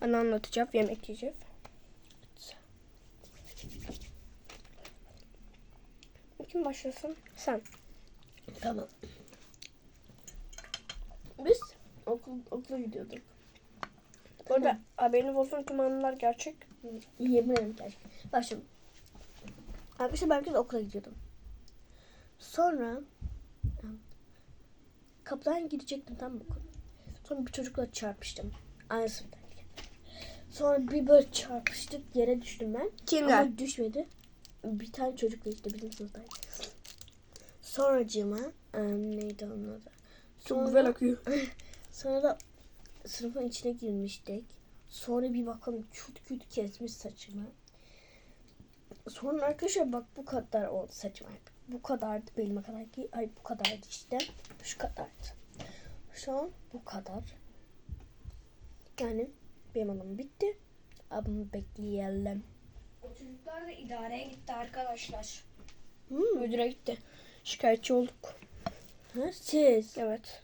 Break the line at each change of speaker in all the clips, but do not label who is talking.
Ana anlatacağım. Yemek yiyeceğiz. Kim başlasın? Sen.
Tamam. Biz okul, okula gidiyorduk.
Bu arada haberiniz olsun tüm anılar gerçek.
Yemin ederim gerçekten. Bak şimdi. Arkadaşlar ben kez okula gidiyordum. Sonra kapıdan gidecektim tam okul. Sonra bir çocukla çarpıştım. Aynı sınıftayken. Sonra bir böyle çarpıştık yere düştüm ben.
Kimler?
Ama düşmedi. Bir tane çocukla işte bizim sınıftaydı. Sonracığıma em, neydi onun adı?
Çok
Sonra-
güzel akıyor.
Sonra da sınıfın içine girmiştik. Sonra bir bakalım küt küt kesmiş saçımı. Sonra arkadaşlar bak bu kadar oldu saçım. Ay, Bu kadardı belime kadar ki. Ay bu kadardı işte. Şu kadardı. Şu an bu kadar. Yani benim anım bitti. Abimi bekleyelim.
O çocuklar da idareye gitti arkadaşlar.
Hmm.
Müdüre gitti. Şikayetçi olduk.
Ha, siz.
Evet.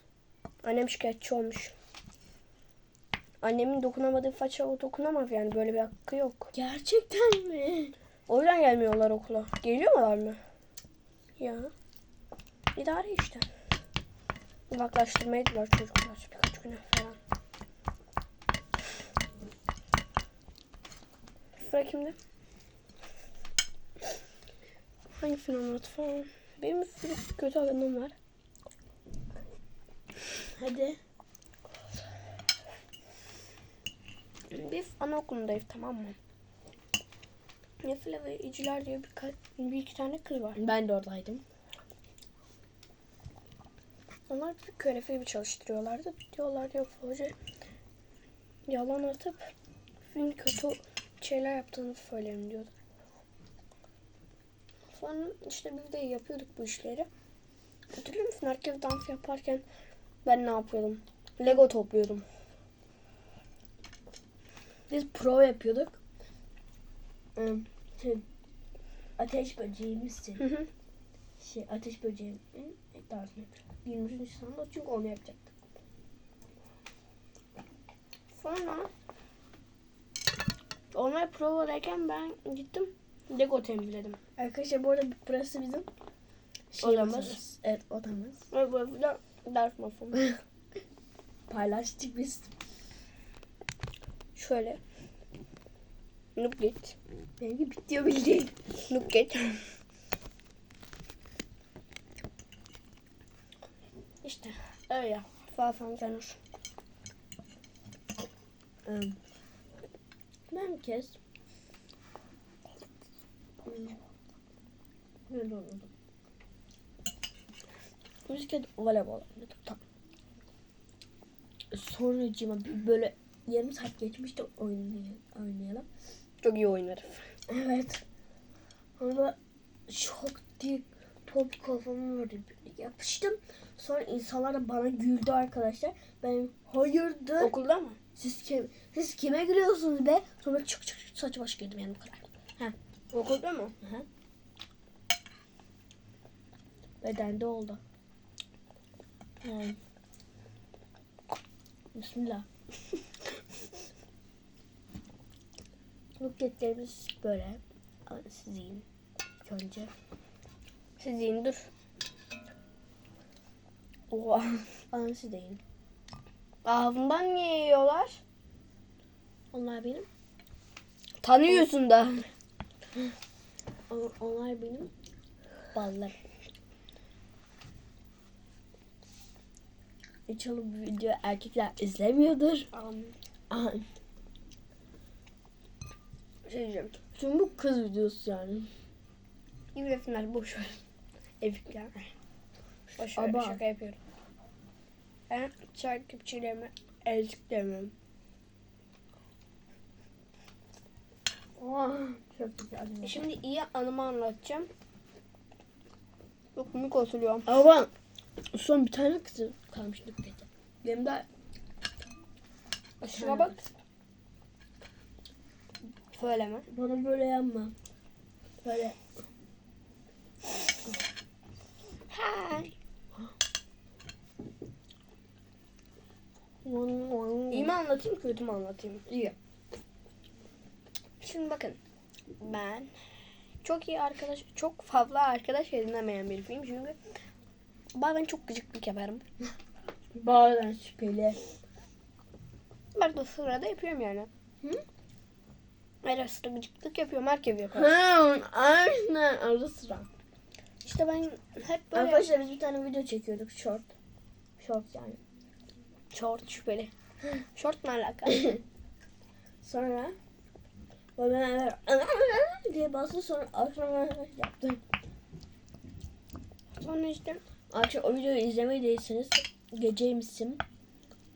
Annem şikayetçi olmuş. Annemin dokunamadığı faça o dokunamaz yani böyle bir hakkı yok.
Gerçekten mi?
O yüzden gelmiyorlar okula. Geliyorlar mı? Ya. İdare işte. Uzaklaştırmaydılar çocuklar birkaç güne falan. Sıra kimde? Hangisini anlat falan. Benim bir sürü kötü anım var.
Hadi.
Biz anaokulundayız tamam mı? Nefile ve İciler diye bir, bir iki tane kız var.
Ben de oradaydım.
Onlar bir körefe bir çalıştırıyorlardı. Diyorlar diyor hoca yalan atıp film kötü şeyler yaptığını söylerim diyordu. Sonra işte biz de yapıyorduk bu işleri. Hatırlıyor musun? Herkes dans yaparken ben ne yapıyordum? Lego topluyordum.
Biz prova yapıyorduk. Şey, ateş böceğimizsin.
Hı hı.
Şey, ateş böceğimin dansını yapıyorduk. 23 Nisan'da çünkü onu yapacaktık.
Sonra onlar provadayken ben gittim Lego temizledim.
Arkadaşlar bu arada burası bizim
Odamız.
masamız. Evet odamız.
Ve bu da ders masam.
Paylaştık biz.
Şöyle. Nugget.
Benimki bitiyor bildiğin.
Nugget. işte öyle. Falan Zanur.
Em, Ben oynadım? Biz bir kez voleybol oynadık. Tamam. Sonracığıma böyle yarım saat geçmişti oynayalım. oynayalım.
Çok iyi oynarım.
Evet. Sonra şok diye top böyle bir yapıştım. Sonra insanlar da bana güldü arkadaşlar. Ben hayırdır?
Okulda mı?
Siz kim, siz kime gülüyorsunuz be? Sonra çık çık çık saçı baş girdim yani bu kadar.
Okulda mı?
Hı hı. Bedende oldu. Yani. Bismillah. Buketlerimiz böyle. Siz yiyin. İlk önce.
Siz yiyin dur. Oha.
Bana siz de yiyin.
Ağzından niye yiyorlar?
Onlar benim.
Tanıyorsun da.
Onlar benim ballarım. İnşallah bu video erkekler izlemiyordur. Aha,
Şey diyeceğim.
Şimdi bu kız videosu yani.
İbretinler boş ver. Evlikler. Boş ver. Şaka yapıyorum. Ben takipçilerime ezik demem.
Oh, çok güzel.
Şimdi iyi anımı anlatacağım. Çok komik oturuyorum.
Ama son bir tane kızı kalmış Nüklet'e. Benim de
Şuna bak. Söyleme.
bana böyle yanma. Böyle
Hi. İyi mi anlatayım kötü mü anlatayım?
İyi.
Şimdi bakın ben çok iyi arkadaş, çok fazla arkadaş edinemeyen biriyim çünkü bazen çok gıcıklık yaparım.
Bazen şüpheli.
Arada sırada yapıyorum yani.
Hı?
Ara sıra gıcıklık yapıyorum, herkes yapar.
Hı, aynen ara sıra.
İşte ben hep böyle
Arkadaşlar biz bir tane video çekiyorduk short. Short yani.
short şüpheli. Short ne alaka?
Sonra böyle diye bastı sonra akşam yaptı.
Sonra işte
Akşam o videoyu izlemediyseniz geceymişsin.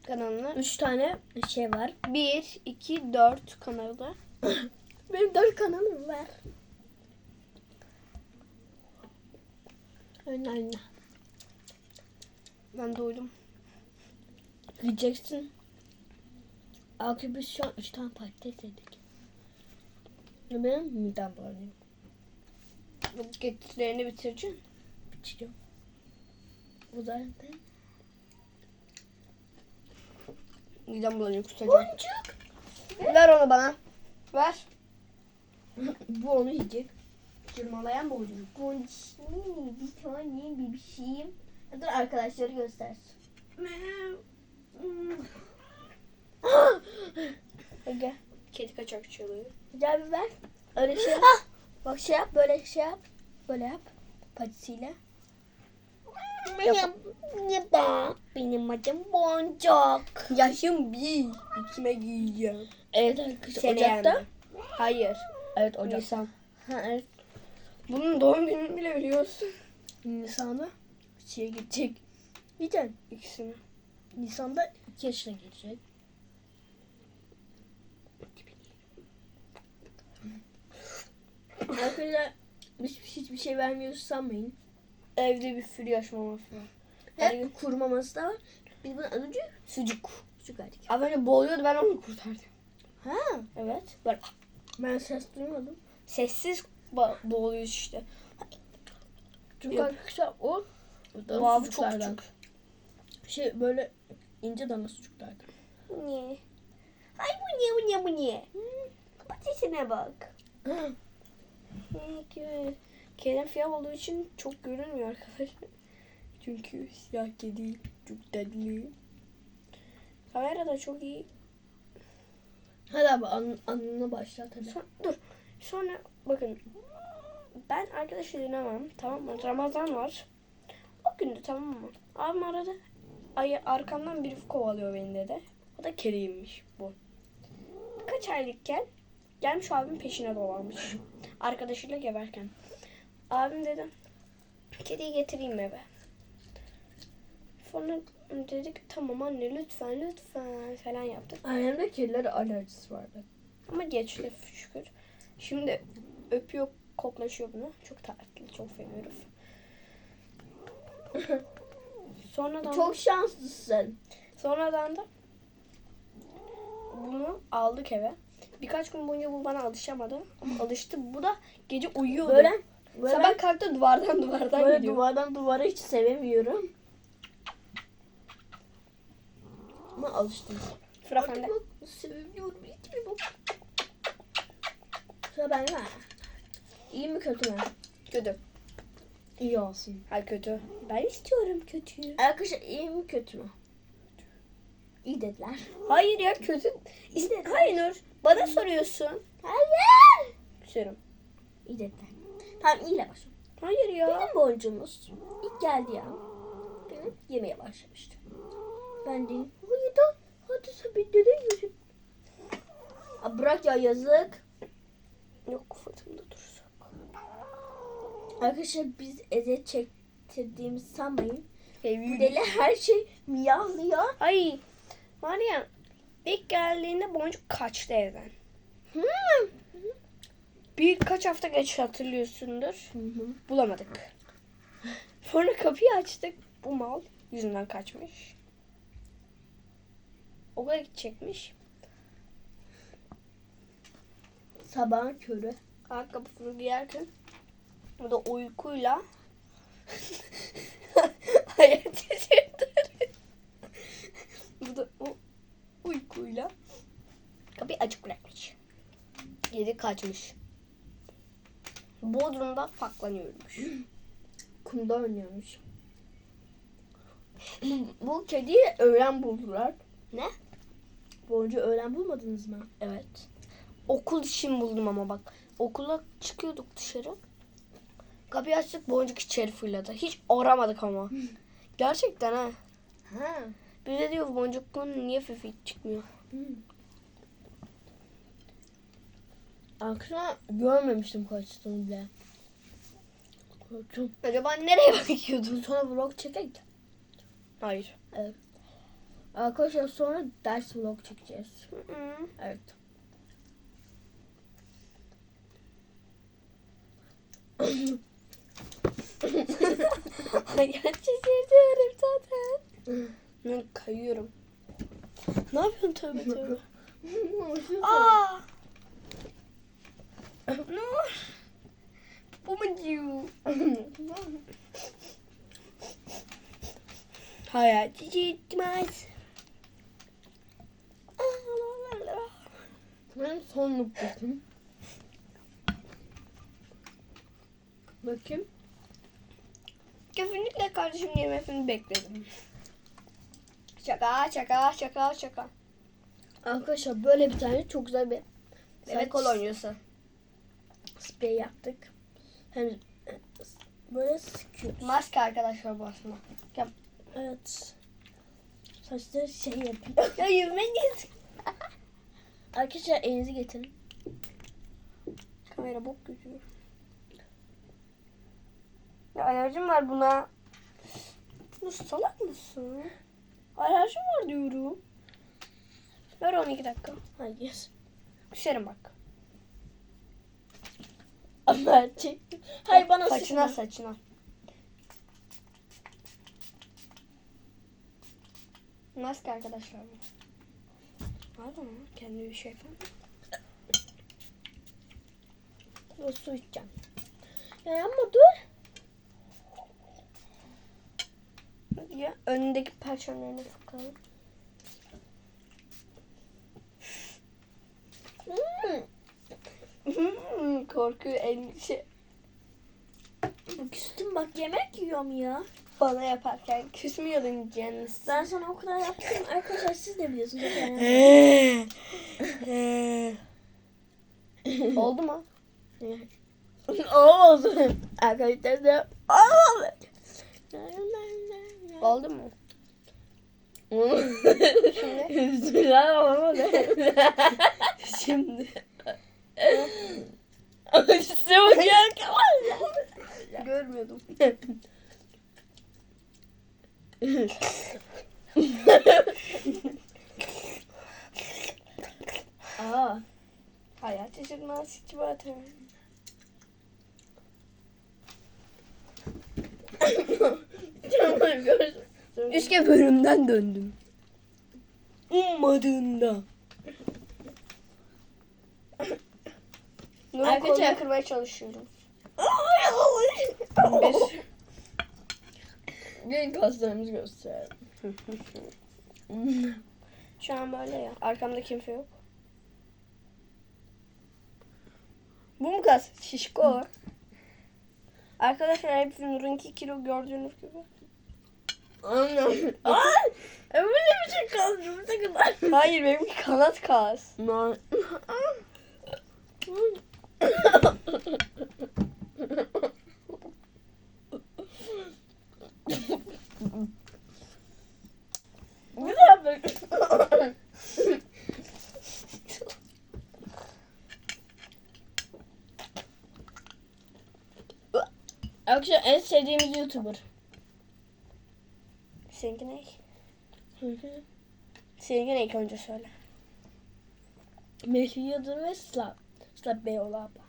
kanalına
Üç tane şey var.
1, 2, 4 kanalı.
Benim dört kanalım var. Aynen aynen.
Ben doydum.
Diyeceksin. Akif biz şu an üç tane patates yedik. Benim midem bulanıyor.
Bu getirilerini bitireceğim.
Bitirdim. Bu zaten.
Midem bulanıyor kusacağım.
Boncuk.
Ver onu bana. Ver.
Bu onu yiyecek.
Cırmalayan boncuk.
Boncuk bir tane bebişim. Dur arkadaşları göstersin.
Ege. Kedi kaçak çalıyor.
Gel bir ver. Öyle şey yap. Bak şey yap böyle şey yap. Böyle yap. Patisiyle. Benim, benim adım Boncuk.
Yaşım bir. İkime giyeceğim.
Evet arkadaşlar
Seni
Ocak'ta.
yendim. Hayır.
Evet Ocak'ta.
Nisan.
Ha, evet.
Bunun doğum gününü bile biliyorsun.
Nisan'da şeye gidecek. Gideceksin.
İkisini.
Nisan'da 2 yaşına girecek. Arkadaşlar biz hiçbir şey vermiyoruz sanmayın.
Evde bir sürü yaş maması var.
Hep kuru maması da var. Biz bunu az önce
Sucuk.
sucuk verdik.
Az önce boğuluyordu ben onu kurtardım.
Ha,
Evet. Böyle
ben ses duymadım.
sessiz ba- boğuluyor işte.
Çünkü
Yok.
arkadaşlar o
Boğazı çok küçük.
Şey böyle ince dana sucuklardan.
Niye? Ay bu niye bu niye bu niye? Patatesine bak. Kerem siyah olduğu için çok görünmüyor arkadaşlar. Çünkü siyah kedi çok tatlı. Kamera da çok iyi.
Hadi abi an, anına başlat hadi.
Son- dur. Sonra bakın. Ben arkadaş edinemem. Tamam mı? Ramazan var. O gün de tamam mı? Abim arada ay, arkamdan biri kovalıyor beni dedi. O da keriymiş bu. Kaç aylıkken gelmiş abim peşine dolanmış. Arkadaşıyla geberken. Abim dedi kediyi getireyim eve. Sonra dedik tamam anne lütfen lütfen falan yaptık.
Annemde kedilere alerjisi vardı.
Ama geçti şükür. Şimdi öpüyor, koklaşıyor bunu. Çok tatlı, çok seviyoruz. Sonradan
Çok şanslısın.
sonradan da bunu aldık eve. Birkaç gün boyunca bu bana alışamadı. Ama alıştı. Bu da gece uyuyordu.
Böyle, böyle,
Sabah kalktı duvardan duvardan
böyle
gidiyor.
duvardan duvara hiç sevemiyorum. Ama alıştım.
Sıra sende.
Bak, Seviyorum. Hiç bir bak. Sıra bende? İyi mi kötü mü?
Kötü.
İyi olsun.
Hayır kötü. Ben istiyorum kötüyü.
Arkadaşlar iyi mi kötü mü? İyi dediler.
Hayır ya kötü. İşte, hayır Nur. Bana soruyorsun.
Hayır.
Sorum.
İyi dediler. Tamam iyiyle başlayalım.
Hayır ya.
Benim boncuğumuz ilk geldi ya. Benim yemeye başlamıştı. Ben dedim hadi da hadi bir dede yiyorsun. Aa, Bırak ya yazık.
Yok fırtında dursak.
Arkadaşlar biz eziyet çektirdiğimizi sanmayın.
Sevgili.
deli her şey miyahlıyor.
Ay var ya ilk geldiğinde boncuk kaçtı evden.
Hmm.
Birkaç hafta geç hatırlıyorsundur.
Hı hı.
Bulamadık. Sonra kapıyı açtık. Bu mal yüzünden kaçmış. Okula gidecekmiş.
Sabahın körü.
Ayakkabısını giyerken o da uykuyla hayat yaşıyordu. Bu da o uykuyla kapıyı açık bırakmış. Geri kaçmış. Bodrum'da saklanıyormuş.
Kumda oynuyormuş. Bu kediyi öğlen buldular.
Ne?
Boncu öğlen bulmadınız mı?
Evet. Okul için buldum ama bak. Okula çıkıyorduk dışarı. Kapıyı açtık boncuk içeri fırladı. Hiç aramadık ama. Gerçekten ha.
Ha.
Bir de diyor boncukluğun niye fifi çıkmıyor?
Akşam görmemiştim kaçtığını bile. Korktum.
Acaba nereye bakıyordun?
Sonra vlog çekek.
Hayır.
Arkadaşlar sonra ders vlog çekeceğiz. Evet.
Gerçekten zaten. Ben kayıyorum. Ne yapıyorsun tövbe tövbe? Aa! Nur! Babacığım. Hayat hiç gitmez.
Ben son noktasım. Bakayım.
Kesinlikle kardeşim yemesini bekledim. Şaka şaka şaka şaka.
Arkadaşlar böyle bir tane çok güzel bir
Bebek kolonyası.
sprey yaptık. Hem böyle sıkıyor.
Maske arkadaşlar bu aslında.
Evet. Saçları şey yapıyor.
Ya yüzüme git.
Arkadaşlar elinizi getirin.
Kamera bok gözüyor. Ya alerjim var buna. Bu salak mısın? Alerjim var diyorum. Ver 12 dakika.
Hayır.
Düşerim bak.
Ama çektim. Hayır bana
Saçına
sıkma.
saçına. Maske arkadaşlar bu. Var mı? Kendi bir şey falan.
Dur su içeceğim. Ya ama dur.
Hadi ya önündeki perçemlerine sokalım.
Hmm.
Korku endişe
Küstüm bak yemek yiyorum ya.
bana yaparken küsmüyordun Janice.
Ben sana o kadar yaptım. Arkadaşlar siz de biliyorsunuz.
Oldu mu?
Oldu. Arkadaşlar da oldu.
Oldu mu?
Üstüne olmadı.
Şimdi.
Üstüne
Görmüyordum.
Aa.
Hayat yaşanmaz hiç zaten.
Gördüm.
Üçge bölümden döndüm. Ummadığında.
Arkadaşlar-
kırmaya çalışıyorum. Bir.
Gelin kaslarımızı gösterelim.
Şu an böyle ya. Arkamda kimse yok. Bu mu gaz? Şişko. Arkadaşlar hepsi Nur'un 2 kilo gördüğünüz gibi.
Ay! Öyle bir şey kaldı. Ne kadar.
Hayır benimki kanat kas.
No. Ne yapıyorsun? Akşam en sevdiğimiz YouTuber.
Seninki ne? Seninki ne ilk önce söyle.
Melih Yıldırım ve Sıla. Sıla Beyoğlu abla.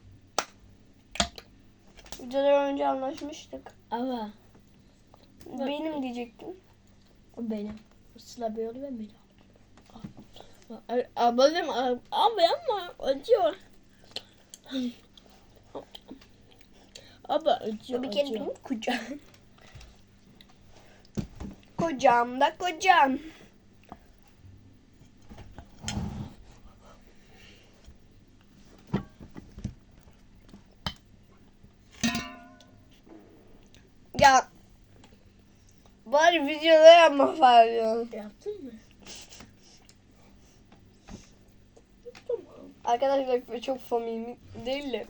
Videodan önce anlaşmıştık.
Ama
Benim diyecektim.
o benim. Sıla Beyoğlu ve abla. Ablacım ab- abi ama acıyor. Abla acıyor.
Bir kere
acıyor.
benim. Kocam da kocam. Ya bari videoda yapma falan.
Yaptın mı?
Arkadaşlar çok famimi değil de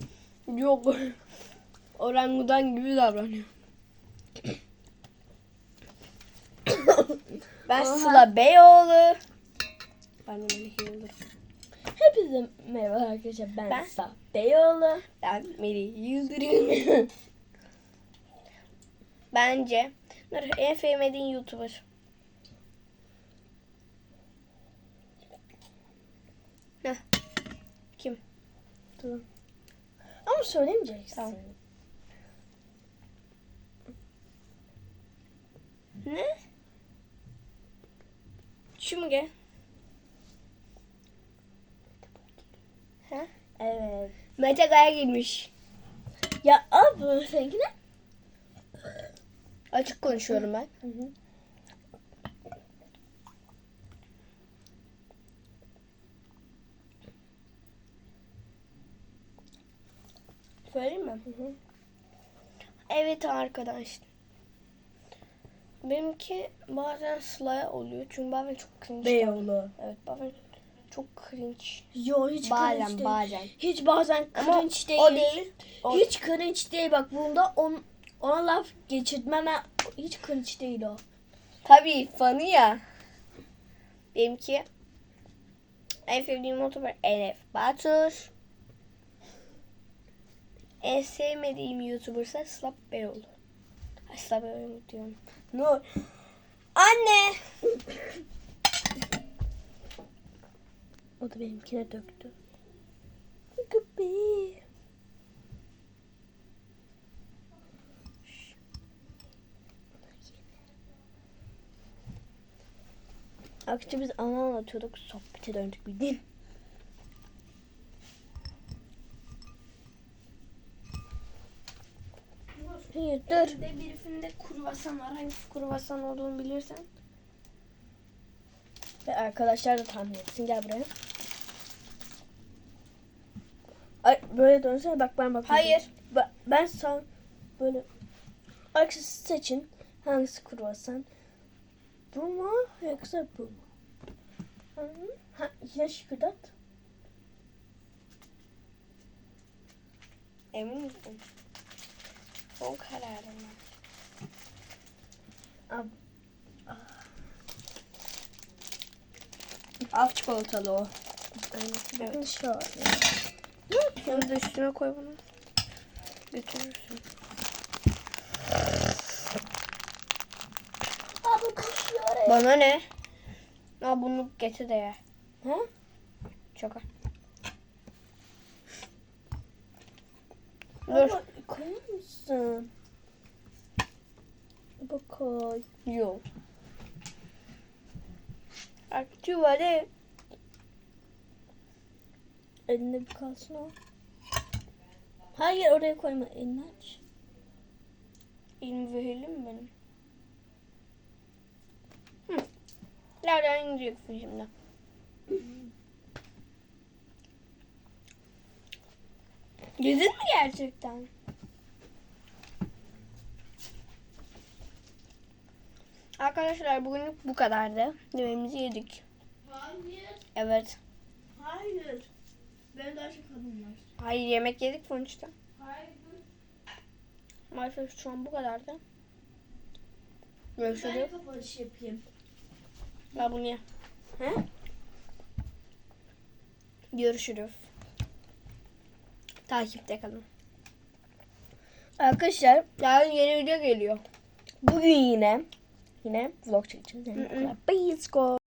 yok orangutan gibi davranıyor. Ben
Oha.
Sıla Beyoğlu. Ben Melih Yıldırım.
Hepinize merhaba arkadaşlar. Ben,
Ben-
Saf Beyoğlu.
Ben Melih Yıldırım. Bence Dur, en sevmediğin YouTuber. Heh. Kim?
Dur. Ama söylemeyeceksin.
Tamam. Ne? Şu gel? Ha?
Evet.
Mete Kaya girmiş.
Ya abi seninki ne?
Açık konuşuyorum ben.
Hı hı.
Söyleyeyim mi? Evet arkadaşlar. Benimki bazen Sıla'ya oluyor. Çünkü bazen çok cringe.
Beyoğlu.
Evet bazen çok cringe.
Yo hiç cringe
Bazen
değil.
bazen.
Hiç bazen
Ama
cringe değil.
o değil. O-
Hiç cringe değil bak bunda on, ona laf geçirtmeme hiç cringe değil o.
Tabii fanı ya. Benimki en sevdiğim youtuber Enes Batur. En sevmediğim youtuber ise Slap Beyoğlu. Ay Slap Beyoğlu diyorum. Nur. Anne.
O da benimkine döktü. Gıbbi. Akşam biz ana anlatıyorduk. Sohbete döndük bildiğin. Dur.
Elinde birifinde kruvasan var. Hangisi kruvasan olduğunu bilirsen.
Ve arkadaşlar da tahmin etsin. Gel buraya. Ay böyle dönsene bak ben bak.
Hayır.
Ben, ben sağ böyle siz seçin. Hangisi kruvasan? Bu mu yoksa bu mu? Ha, yine şıkırdat.
Emin misin? Son kararım.
Ab,
Af çikolatalı o.
evet. Şöyle.
Bunu da üstüne koy bunu. Götürürsün.
Abi koşuyor.
Bana ne? Ha bunu getir de ye.
Ha?
Şaka. Dur.
Koyar mısın? Bak koy.
Yok. Aktif hadi.
Elinde bir kalsın o. Hayır oraya koyma. Elini aç.
İlmi verelim mi benim? Nereden indireceksin şimdi? Yedin mi gerçekten? Arkadaşlar bugünlük bu kadardı. Yemeğimizi yedik.
Hayır.
Evet.
Hayır. Ben daha çok adım var.
Hayır yemek yedik sonuçta.
Hayır.
Maalesef şu an bu kadardı. Görüşürüz.
kapanış yapayım.
Ben bunu ye.
He?
Görüşürüz. Takipte kalın.
Arkadaşlar
Yarın yeni video geliyor.
bugün yine yine vlog çekeceğiz. Yani
hı.
Bye, go.